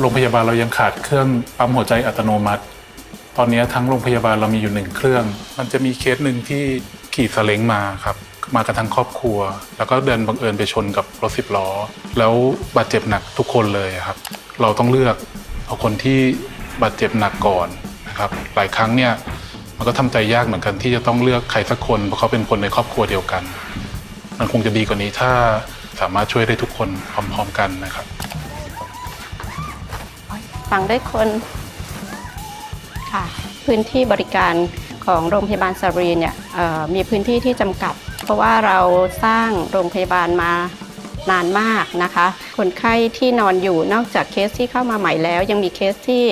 โรงพยาบาลเรายังขาดเครื่องปั๊มหัวใจอัตโนมัติ ตอนนี้ทั้งโรงพยาบาลเรามีอยู่หนึ่งเครื่อง มันจะมีเคสหนึ่งที่ขี่สเล้งมาครับมากันทั้งครอบครัว แล้วก็เดินบังเอิญไปชนกับรถสิบล้อ แล้วบาดเจ็บหนักทุกคนเลยครับ เราต้องเลือกเอาคนที่บาดเจ็บหนักก่อนนะครับหลายครั้งเนี่ยมันก็ทำใจยากเหมือนกันที่จะต้องเลือกใครสักคนเพราะเขาเป็นคนในครอบครัวเดียวกัน มันคงจะดีกว่านี้ถ้าสามารถช่วยได้ทุกคนพร้อม ๆ กันนะครับ ฟังได้คนค่ะพื้นที่บริการของโรงพยาบาลสรีเนี่ยเอ่อมีพื้นที่ที่จำกัด เพราะว่าเราสร้างโรงพยาบาลมานานมากนะคะ คนไข้ที่นอนอยู่นอกจากเคสที่เข้ามาใหม่แล้ว ยังมีเคสที่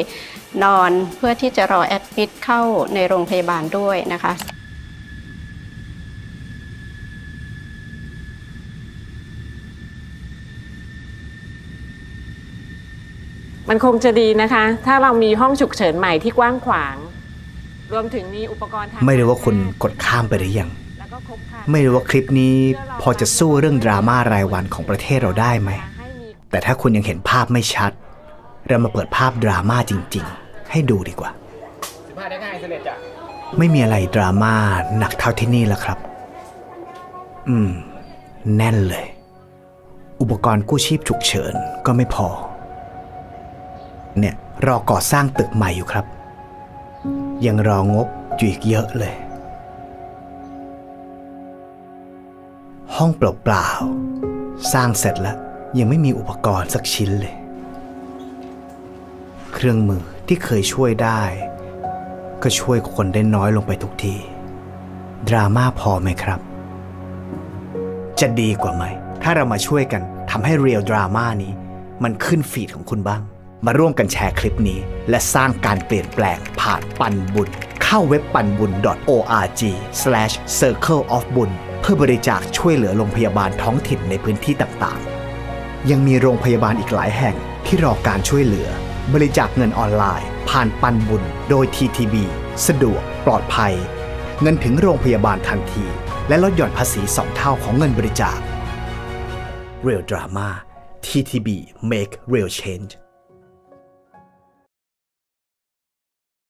นอนเพื่อที่จะรอแอดมิดเข้าในโรงพยาบาลด้วยนะคะ มันคงจะดีนะคะ ถ้าเรามีห้องฉุกเฉินใหม่ที่กว้างขวาง รวมถึงมีอุปกรณ์ทางไม่รู้ว่าคุณการแพทย์กดข้ามไปหรือยัง แล้วก็ครบครันไม่รู้ว่าคลิปนี้พอจะสู้เรื่องดราม่ารายวันของประเทศเราได้ไหม ให้มีแต่ถ้าคุณยังเห็นภาพไม่ชัด เรามาเปิดภาพดราม่าจริง ๆ ให้ดูดีกว่าไม่มีอะไรดราม่าหนักเท่าที่นี่แล้วครับ อืม แน่นเลย อุปกรณ์กู้ชีพฉุกเฉินก็ไม่พอ เนี่ยรอก่อสร้างตึกใหม่อยู่ครับ ยังรองบอยู่อีกเยอะเลย ห้องเปล่าๆสร้างเสร็จแล้วยังไม่มีอุปกรณ์สักชิ้นเลย เครื่องมือที่เคยช่วยได้ ก็ช่วยคนได้น้อยลงไปทุกที ดราม่าพอไหมครับ จะดีกว่าไหม ถ้าเรามาช่วยกันทำให้เรียลดราม่านี้ มันขึ้นฟีดของคุณบ้าง มาร่วมกันแชร์คลิปนี้ และสร้างการเปลี่ยนแปลงผ่านปันบุญ เข้าเว็บปันบุญ org circle of บุญเพื่อบริจาคช่วยเหลือโรงพยาบาลท้องถิ่นในพื้นที่ต่างๆ ยังมีโรงพยาบาลอีกหลายแห่งที่รอการช่วยเหลือ บริจาคเงินออนไลน์ ผ่านปันบุญ โดย TTB สะดวก ปลอดภัย เงินถึงโรงพยาบาลทันที และลดหย่อนภาษี2เท่าของเงินบริจาค Real Drama TTB Make Real Change